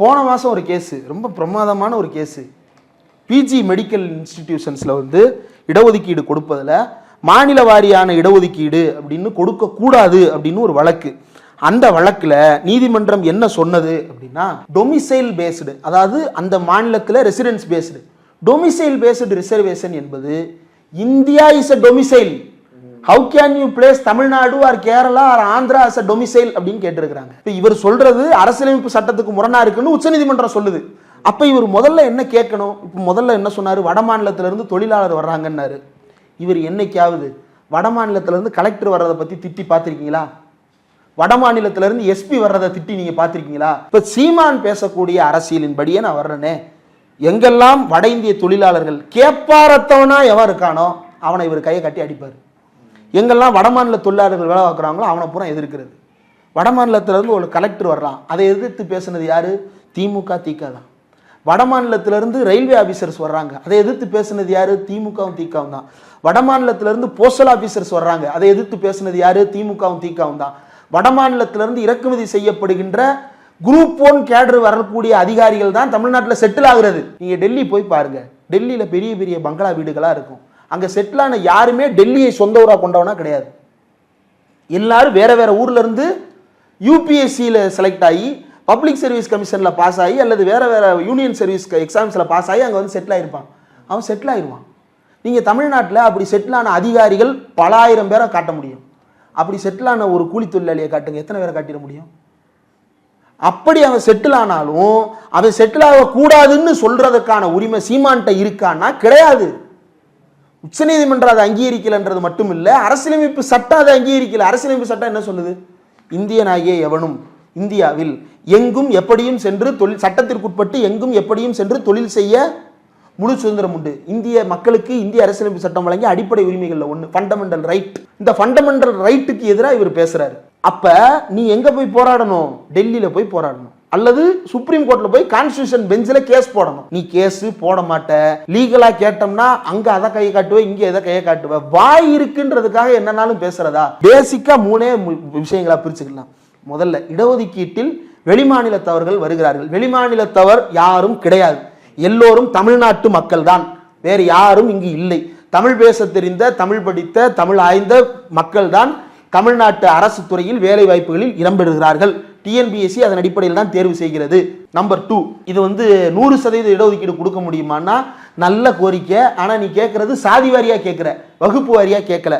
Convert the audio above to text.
போன மாதம் ஒரு கேஸு ரொம்ப பிரமாதமான ஒரு கேஸு. பிஜி மெடிக்கல் இன்ஸ்டிடியூஷன்ஸில் வந்து இடஒதுக்கீடு கொடுப்பதில் மாநில வாரியான இடஒதுக்கீடு அப்படின்னு கொடுக்கக்கூடாது அப்படின்னு ஒரு வழக்கு. அந்த வழக்கில் நீதிமன்றம் என்ன சொன்னது அப்படின்னா டொமிசைல் பேஸ்டு அதாவது அந்த மாநிலத்தில் residence based domicile based reservation என்பது India is a domicile how can you place Tamil Nadu or Kerala or Andhra as a domicile அப்படின்னு கேட்டிருக்கிறாங்க. இப்போ இவர் சொல்றது அரசியலமைப்பு சட்டத்துக்கு முரணா இருக்குன்னு உச்சநீதிமன்றம் சொல்லுது. அப்போ இவர் முதல்ல என்ன கேட்கணும்? இப்போ முதல்ல என்ன சொன்னார்? வட தொழிலாளர் வர்றாங்கன்னாரு. இவர் என்னைக்காவது வட மாநிலத்துல கலெக்டர் வர்றதை பற்றி திட்டி பார்த்துருக்கீங்களா? வட எஸ்பி வர்றதை திட்டி நீங்கள் பார்த்துருக்கீங்களா? இப்போ சீமான் பேசக்கூடிய அரசியலின்படியே நான் வர்றேனே. எங்கெல்லாம் வட இந்திய தொழிலாளர்கள் கேப்பாரத்தவனா எவன் இருக்கானோ அவனை இவர் கையை கட்டி அடிப்பார். எங்கெல்லாம் வடமாநில தொழிலாளர்கள் வேலை பார்க்குறாங்களோ அவனை பூரா எதிர்க்கிறது. வடமாநிலத்திலேருந்து ஒரு கலெக்டர் வர்றான். அதை எதிர்த்து பேசுனது யார்? திமுக திக தான். வடமாநிலத்திலேருந்து ரயில்வே ஆஃபீஸர்ஸ் வர்றாங்க. அதை எதிர்த்து பேசுனது யார்? திமுகவும் திகவும் தான். வடமாநிலத்திலேருந்து போஸ்டல் ஆஃபீஸர்ஸ் வர்றாங்க. அதை எதிர்த்து பேசுனது யார்? திமுகவும் திகவும் தான். வடமாநிலத்திலேருந்து இறக்குமதி செய்யப்படுகின்ற குரூப் ஒன் கேடர் வரக்கூடிய அதிகாரிகள் தான் தமிழ்நாட்டில் செட்டில் ஆகுறது. நீங்கள் டெல்லி போய் பாருங்கள் டெல்லியில் பெரிய பெரிய பங்களா வீடுகளாக இருக்கும். அங்கே செட்டிலான யாருமே டெல்லியை சொந்த ஊராக கொண்டவனா கிடையாது. எல்லாரும் வேற வேற ஊர்ல இருந்து யூபிஎஸ்சியில் செலக்ட் ஆகி பப்ளிக் சர்வீஸ் கமிஷனில் பாஸ் ஆகி அல்லது வேற வேற யூனியன் சர்வீஸ் எக்ஸாம்ஸில் பாஸ் ஆகி அங்கே வந்து செட்டில் ஆயிருப்பான். அவன் செட்டில் ஆயிருவான். நீங்கள் தமிழ்நாட்டில் அப்படி செட்டிலான அதிகாரிகள் பல ஆயிரம் பேரை காட்ட முடியும். அப்படி செட்டிலான ஒரு கூலி தொழிலாளியை காட்டுங்க. எத்தனை பேரை காட்டிட முடியும்? அப்படி அவன் செட்டில் ஆனாலும் அவன் செட்டில் ஆகக்கூடாதுன்னு சொல்றதுக்கான உரிமை சீமான்ட்ட இருக்கான்னா கிடையாது. உச்சநீதிமன்றம் அதை அங்கீகரிக்கலைன்றது மட்டும் இல்லை அரசியலமைப்பு சட்டம் அதை அங்கீகரிக்கல. அரசியலமைப்பு சட்டம் என்ன சொல்லுது? இந்தியனாகிய எவனும் இந்தியாவில் எங்கும் எப்படியும் சென்று தொழில் சட்டத்திற்குட்பட்டு எங்கும் எப்படியும் சென்று தொழில் செய்ய முழு சுதந்திரம் உண்டு. இந்திய மக்களுக்கு இந்திய அரசியலமைப்பு சட்டம் வழங்கிய அடிப்படை உரிமைகளில் ஒன்று ஃபண்டமெண்டல் ரைட் இந்த ஃபண்டமெண்டல் ரைட்டுக்கு எதிராக இவர் பேசுறாரு. அப்ப நீ எங்க போய் போராடணும்? டெல்லியில போய் போராடணும். அல்லது சுப்ரீம் கோர்ட்ல போய் கான்ஸ்டியூஷன் பெஞ்சில் கேஸ் போடணும். நீ கேஸ் போட மாட்ட. லீகலா கேட்டோம்னா அங்க அதை கையை காட்டுவ இங்க எதை கையை காட்டுவ. வாய் இருக்குன்றதுக்காக என்னன்னாலும் பேசுறதா? பேசிக்கா மூணே விஷயங்களா பிரிச்சுக்கலாம். முதல்ல இடஒதுக்கீட்டில் வெளிமாநிலத்தவர்கள் வருகிறார்கள். வெளிமாநிலத்தவர் யாரும் கிடையாது. எல்லோரும் தமிழ்நாட்டு மக்கள் தான் வேறு யாரும் இங்கு இல்லை. தமிழ் பேச தெரிந்த தமிழ் படித்த தமிழ் ஆய்ந்த மக்கள் தான் தமிழ்நாட்டு அரசு துறையில் வேலை வாய்ப்புகளில் இடம்பெறுகிறார்கள் டிஎன்பிஎஸ்சி அதன் அடிப்படையில் தான் தேர்வு செய்கிறது. நம்பர் டூ இது வந்து நூறு சதவீத இடஒதுக்கீடு கொடுக்க முடியுமான்னா நல்ல கோரிக்கை. ஆனால் நீ கேட்குறது சாதி வாரியாக கேட்குற வகுப்பு வாரியாக கேட்கல